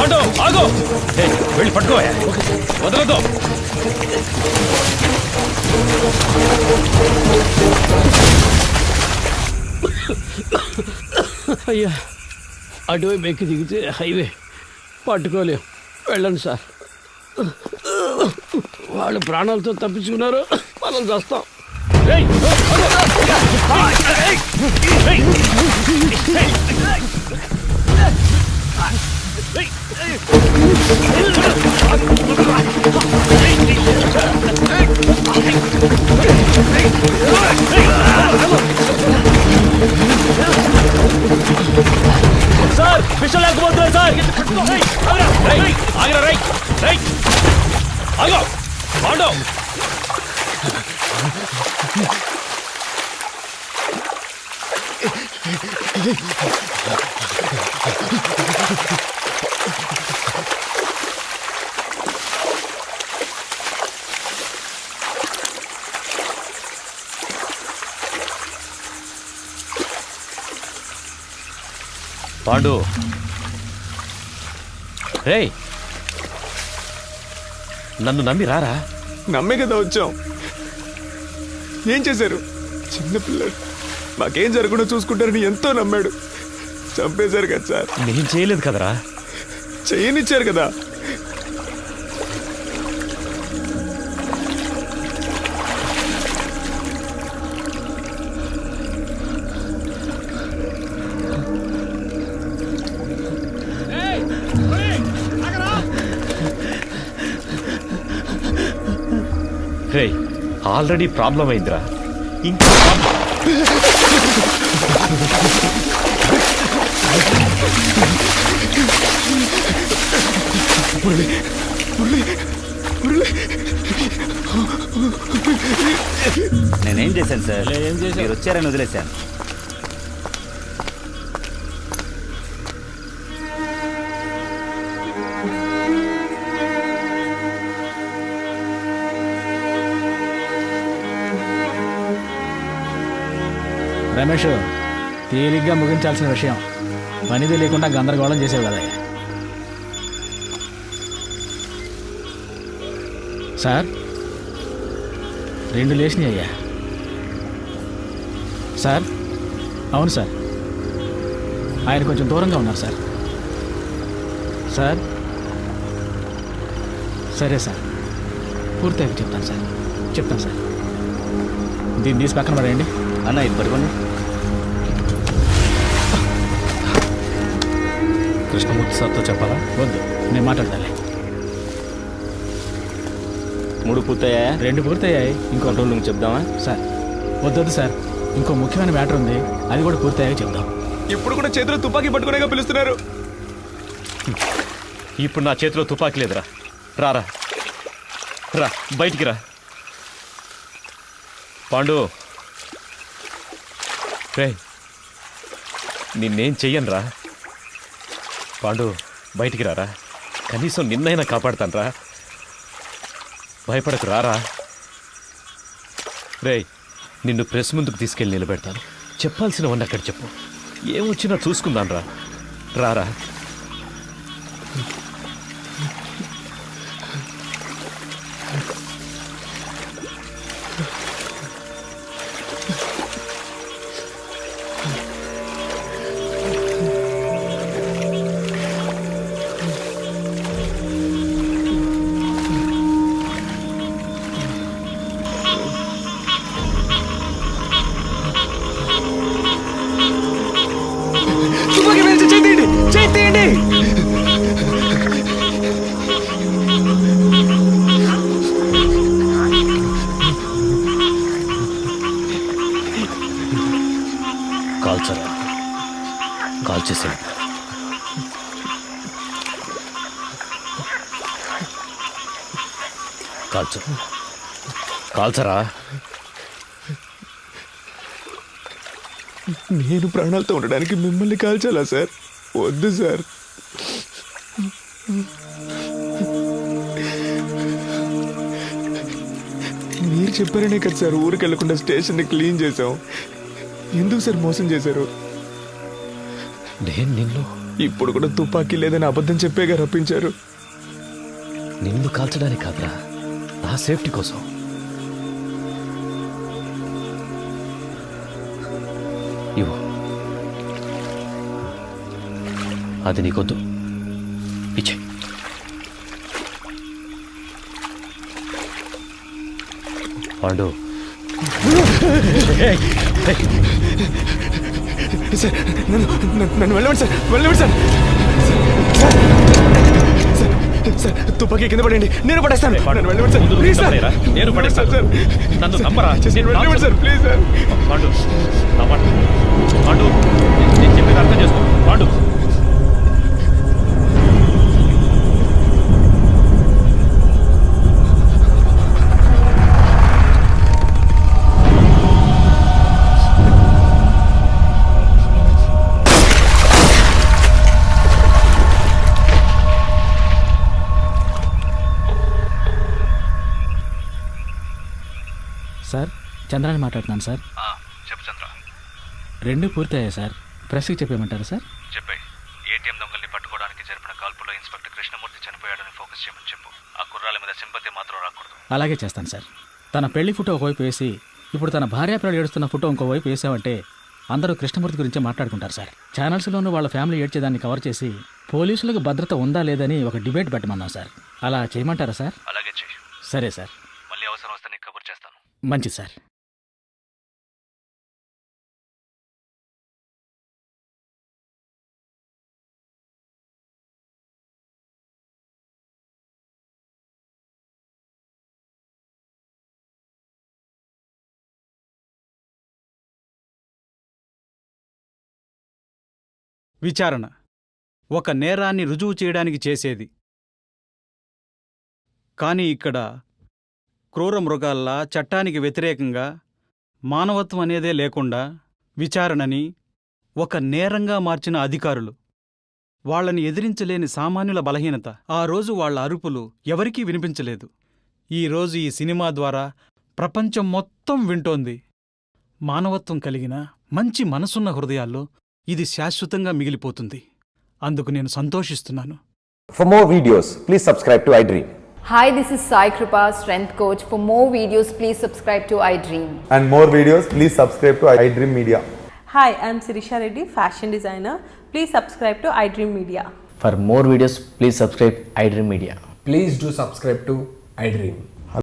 Auto ఆగు. వెళ్ళి పట్టుకోయా వదలొద్దు. అయ్యా అటువైపు ఎక్కి దిగితే హైవే పట్టుకోలేం. వెళ్ళండి సార్. వాళ్ళు ప్రాణాలతో తప్పించుకున్నారు. మనం చేస్తాం. ఏయ్, సార్ విషయం లేకపోతుంది సార్ ఏయ్, ఆగరా, రేయ్, ఆగరా రై రై ఆగో. ఆటో పాండు. రేయ్. నన్ను నమ్మి రారా? నమ్మే కదా వచ్చాం. ఏం చేశారు? చిన్నపిల్లడు మాకేం జరగకుండా చూసుకుంటారని ఎంతో నమ్మాడు. చంపేశారు కదా సార్. నేను చేయలేదు కదరా? చేయనిచ్చారు కదా. రేయ్ ఆల్రెడీ ప్రాబ్లం అయిందిరా. ఇంకా ప్రాబ్లం- నేనేం చేశాను సార్? మీరు వచ్చారని వదిలేశాను. రమేష్ తేలిగ్గా ముగించాల్సిన విషయం. పనిది లేకుండా గందరగోళం చేసేవి కదా. సార్ రెండు లేచినాయి అయ్యా. సార్ అవును సార్. ఆయన కొంచెం దూరంగా ఉన్నారు సార్. సార్ సరే సార్. పూర్తిగా చెప్తాను సార్. చెప్తాను సార్. దీన్ని తీసి పక్కన పడేయండి. అన్న ఇది పడుకోండి. కృష్ణమూర్తి సార్తో చెప్పాలా? వద్దు నేను మాట్లాడాలి మూడు పూర్తయ్యా రెండు పూర్తయ్యాయి. ఇంకో కంట్రోల్ రూమ్ చెప్దామా? సార్ వద్దొద్దు సార్. ఇంకో ముఖ్యమైన మ్యాటర్ ఉంది. అది కూడా పూర్తయ్యాక చెప్దాం. ఇప్పుడు కూడా చేతిలో తుపాకీ పట్టుకునేగా పిలుస్తున్నారు. ఇప్పుడు నా చేతిలో తుపాకీ లేదురా. రారా రా. బయటికి రా. పాండు. రే నిన్నేం చెయ్యను రా పాండు బయటికి రారా? కనీసం నిన్నైనా కాపాడతానరా. భయపడకు రారా. రే నిన్ను ప్రెస్ ముందుకు తీసుకెళ్ళి నిలబెడతాను. చెప్పాల్సినవన్నీ అక్కడ చెప్పు. ఏమొచ్చినా చూసుకుందాం రా రారా. కాల్చు. కాల్చరా? నేను ప్రాణాలతో ఉండడానికి మిమ్మల్ని కాల్చాలా సార్? వద్దు సార్. మీరు చెప్పారనే కదా సార్. ఊరికి వెళ్ళకుండా స్టేషన్ని క్లీన్ చేసాం ఎందుకు సార్ మోసం చేశారు? నేను నిన్ను ఇప్పుడు కూడా తుపాకీ లేదని అబద్ధం చెప్పేగా రప్పించారు. నిన్ను కాల్చడానికి కాదురా. నా సేఫ్టీ కోసం. ఇవో అది నీకొద్దు. ఇచ్చే. పాండు. సార్ నన్ను నన్ను- నన్ను సార్ వెళ్ళవండి సార్ తుపాకీ కింద పడండి నేను పడేస్తాను. Please sir? నేను పడేస్తాను. సార్. నన్ను నేను వెళ్ళండి sir please sir. Pandu Pandu. నేను చెప్పేది అర్థం చేసుకో. పాండు. సార్ చంద్రాని మాట్లాడుతున్నాను సార్. చెప్పు చంద్ర. రెండు పూర్తయ్యాయి సార్. ప్రెస్కి చెప్పేయమంటారా సార్? చెప్పే. ఏటీఎం దొంగల్ని పట్టుకోవడానికి జరిపిన కాల్పులో ఇన్స్పెక్టర్ కృష్ణమూర్తి చనిపోయాడని ఫోకస్ చేయమని చెప్పు. ఆ కుర్రాల మీద సింపతి మాత్రం రాకూడదు. అలాగే చేస్తాను సార్. తన పెళ్ళి ఫోటో ఒకవైపు వేసి ఇప్పుడు తన భార్యాపిల్లలు ఏడుస్తున్న ఫోటో ఇంకోవైపు వేసామంటే అందరూ కృష్ణమూర్తి గురించి మాట్లాడుకుంటారు సార్. ఛానల్స్లోనూ వాళ్ళ ఫ్యామిలీ ఏడ్చేదాన్ని కవర్ చేసి పోలీసులకు భద్రత ఉందా లేదని ఒక డిబేట్ పెట్టమన్నాం సార్. అలా చేయమంటారా సార్? అలాగే చెయ్యి సరే సార్. మంచిది సార్. విచారణ. ఒక నేరాన్ని రుజువు చేయడానికి చేసేది. కానీ ఇక్కడ క్రూర మృగాల్లా చట్టానికి వ్యతిరేకంగా మానవత్వం అనేదే లేకుండా విచారణని ఒక నేరంగా మార్చిన అధికారులు. వాళ్ళని ఎదిరించలేని సామాన్యుల బలహీనత. ఆ రోజు వాళ్ళ అరుపులు ఎవరికీ వినిపించలేదు. ఈ రోజు ఈ సినిమా ద్వారా ప్రపంచం మొత్తం వింటోంది. మానవత్వం కలిగిన మంచి మనసున్న హృదయాల్లో ఇది శాశ్వతంగా మిగిలిపోతుంది. అందుకు నేను సంతోషిస్తున్నాను. For more videos please subscribe to I dream Hi, this is Sai Kripa, strength coach. For more videos, please subscribe to iDream. And more videos, please subscribe to iDream Media. Hi, I'm Sirisha Reddy, fashion designer. Please subscribe to iDream Media. For more videos, please subscribe iDream Media. Please do subscribe to iDream.